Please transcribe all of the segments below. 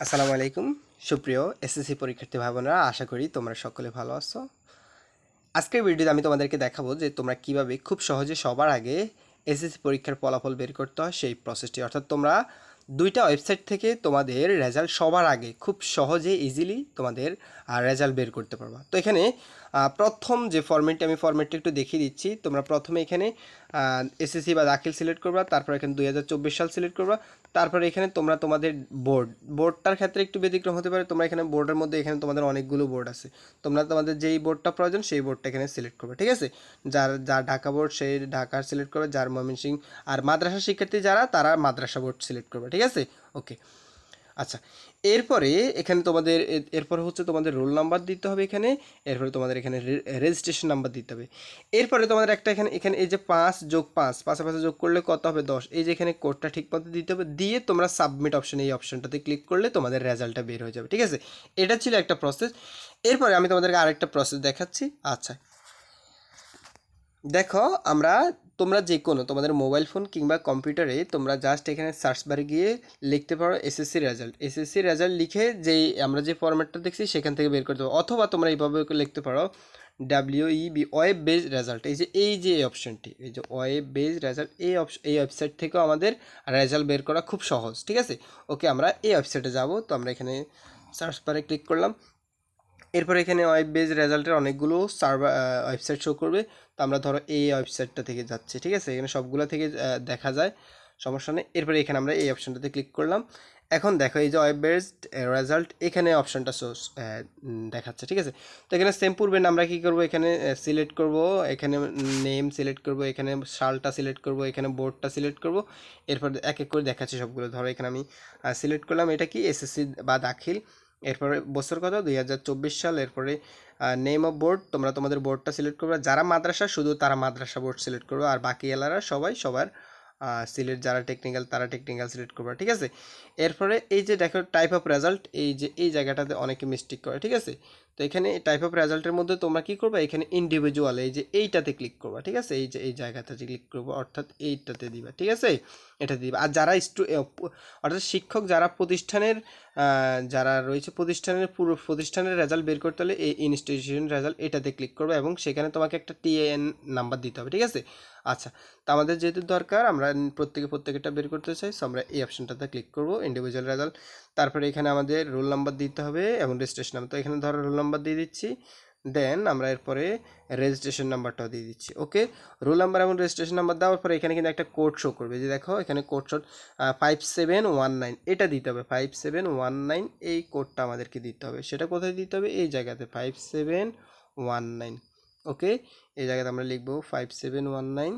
আসসালামু আলাইকুম। সুপ্রিয় এসএসসি পরীক্ষার্থী ভাই বোনেরা আশা করি তোমরা সকলে ভালো আছো। আজকের ভিডিওতে আমি তোমাদেরকে দেখাবো যে তোমরা কীভাবে খুব সহজে সবার আগে এসএসসি পরীক্ষার ফলাফল বের করতে হয় সেই প্রসেসটি অর্থাৎ তোমরা দুইটা ওয়েবসাইট থেকে তোমাদের রেজাল্ট সবার আগে খুব সহজে ইজিলি তোমাদের রেজাল্ট বের করতে পারবা। তো এখানে প্রথম যে ফর্মেটটি আমি ফর্মেটটি একটু দেখিয়ে দিচ্ছি। তোমরা প্রথমে এখানে এসএসসি বা দাখিল সিলেক্ট করবা, তারপর এখানে দুই হাজার চব্বিশ সাল সিলেক্ট করবা, তারপরে এখানে তোমরা তোমাদের বোর্ড বোর্ডটার ক্ষেত্রে একটু ব্যতিক্রম হতে পারে, তোমরা এখানে বোর্ডের মধ্যে এখানে তোমাদের অনেকগুলো বোর্ড আছে, তোমরা তোমাদের যেই বোর্ডটা প্রয়োজন সেই বোর্ডটা এখানে সিলেক্ট করবে, ঠিক আছে? যার যার ঢাকা বোর্ড সেই ঢাকার সিলেক্ট করবে, যার ময়মনসিং আর মাদ্রাসা শিক্ষার্থী যারা, তারা মাদ্রাসা বোর্ড সিলেক্ট করবে, ঠিক আছে? ওকে আচ্ছা এরপরে এখানে তোমাদের এরপরে হচ্ছে তোমাদের রোল নাম্বার দিতে হবে এখানে, এরপরে তোমাদের এখানে রেজিস্ট্রেশন নাম্বার দিতে হবে। এরপরে তোমাদের একটা এখানে এখানে এই যে পাঁচ যোগ পাঁচ পাশে পাশে যোগ করলে কত হবে? দশ। এই যে এখানে কোডটা ঠিক মতো দিতে হবে, দিয়ে তোমরা সাবমিট অপশন এই অপশনটাতে ক্লিক করলে তোমাদের রেজাল্টটা বের হয়ে যাবে, ঠিক আছে? এটা ছিল একটা প্রসেস এরপরে আমি তোমাদেরকে আরেকটা প্রসেস দেখাচ্ছি। আচ্ছা দেখো আমরা তোমরা যে কোনো তোমাদের মোবাইল ফোন কিংবা কম্পিউটারে তোমরা জাস্ট এখানে সার্চ বারে গিয়ে লিখতে পারো এসএসসি রেজাল্ট এসএসসি রেজাল্ট লিখে যেই আমরা যে ফরম্যাটটা দেখছি সেখান থেকে বের করতে পারো অথবা তোমরা এইভাবে লিখতে পারো W E B web base result এই যে এই যে অপশনটি এই যে ওয়েব বেজ রেজাল্ট এই অপশন এই ওয়েবসাইট থেকেও আমাদের রেজাল্ট বের করা খুব সহজ, ঠিক আছে? ওকে আমরা এই ওয়েবসাইটে যাব, তো আমরা এখানে সার্চ বারে ক্লিক করলাম। এরপর এখানে ওয়েব বেজ রেজাল্টের অনেকগুলো সার্ভার ওয়েবসাইট শো করবে। তো আমরা ধরো এই ওয়েবসাইটটা থেকে যাচ্ছি, ঠিক আছে? এখানে সবগুলো থেকে দেখা যায়, সমস্যা নেই। এরপরে এখানে আমরা এই অপশনটাতে ক্লিক করলাম। এখন দেখো এই যে ওয়েব বেসড রেজাল্ট এখানে অপশনটা সোর্স দেখাচ্ছে, ঠিক আছে? তো এখানে সেম পূর্বের আমরা কী করব? এখানে সিলেক্ট করব, এখানে নেম সিলেক্ট করব, এখানে সালটা সিলেক্ট করব, এখানে বোর্ডটা সিলেক্ট করব। এরপর এক এক করে দেখাচ্ছি সবগুলো। ধরো এখানে আমি সিলেক্ট করলাম। এটা কি? এসএসসি বা দাখিল। এরপরে বছর কত দুই হাজার চব্বিশ সাল, এরপরে নেম অফ বোর্ড তোমরা তোমাদের বোর্ডটা সিলেক্ট করবে। যারা মাদ্রাসা, শুধু তারা মাদ্রাসা বোর্ড সিলেক্ট করবে, আর বাকি এলারা সবাই সবার সিলেট যারা টেকনিক্যাল তারা টেকনিক্যাল সিলেক্ট করবে, ঠিক আছে? এরপরে এই যে দেখো টাইপ অফ রেজাল্ট এই যে, এই জায়গাটাতে অনেকে মিস্টেক করে, ঠিক আছে? তো এখানে টাইপ অফ রেজাল্টের মধ্যে তোমরা কী করবে? এখানে ইন্ডিভিজুয়াল এই যে এইটাতে ক্লিক করবা, ঠিক আছে? এই যে, এই জায়গাটাতে ক্লিক করব, অর্থাৎ এইটাতে দিবা, ঠিক আছে? এটা দিবা। আর যারা স্টু অর্থাৎ শিক্ষক যারা প্রতিষ্ঠানের যারা রয়েছে প্রতিষ্ঠানের পুরো, প্রতিষ্ঠানের রেজাল্ট বের করতে হলে এই ইনস্টিটিউশন রেজাল্ট এটাতে ক্লিক করবে এবং সেখানে তোমাকে একটা টিএন নাম্বার দিতে হবে, ঠিক আছে? আচ্ছা তো আমাদের যেহেতু দরকার, আমরা প্রত্যেকে প্রত্যেকটা বের করতে চাই সো আমরা এই অপশনটাতে ক্লিক করব ইন্ডিভিজুয়াল রেজাল্ট তারপরে এখানে আমাদের রোল নাম্বার দিতে হবে এবং রেজিস্ট্রেশন নাম্বার তো এখানে ধরো রোল নাম্বার দিয়ে দিচ্ছি। দেন আমরা এরপরে রেজিস্ট্রেশন নাম্বারটাও দিয়ে দিচ্ছি। ওকে রোল নাম্বার এবং রেজিস্ট্রেশন নাম্বার দেওয়ার পরে এখানে কিন্তু একটা কোড শো করবে। যে দেখো, এখানে code show five seven one nine এটা দিতে হবে। ফাইভ সেভেন ওয়ান নাইন এই কোডটা আমাদেরকে দিতে হবে। সেটা কোথায় দিতে হবে? এই জায়গাতে five seven one nine okay এই জায়গাতে আমরা লিখব five seven one nine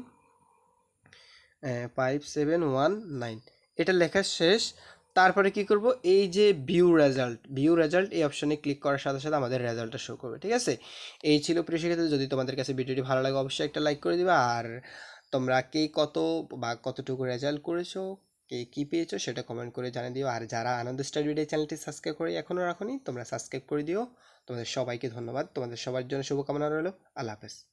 five seven one nine এটা লেখা শেষ। তারপরে কি করব? এই যে ভিউ রেজাল্ট ভিউ রেজাল্ট এই অপশনে ক্লিক করার সাথে সাথে আমাদের রেজাল্টটা শো করবে, ঠিক আছে? এই ছিল প্রিয় শিক্ষার্থী, যদি তোমাদের কাছে ভিডিওটি ভালো লাগে অবশ্যই একটা লাইক করে দিবা। আর তোমরা কে কত বা কতটুকু রেজাল্ট করেছ, কে কী পেয়েছ সেটা কমেন্ট করে জানিয়ে দিও। আর যারা আনন্দ স্টাডি ভিডিও চ্যানেলটি সাবস্ক্রাইব করে এখনও রাখোনি, তোমরা সাবস্ক্রাইব করে দিও। তোমাদের সবাইকে ধন্যবাদ। তোমাদের সবার জন্য শুভকামনা রইল। আল্লাহ হাফেজ।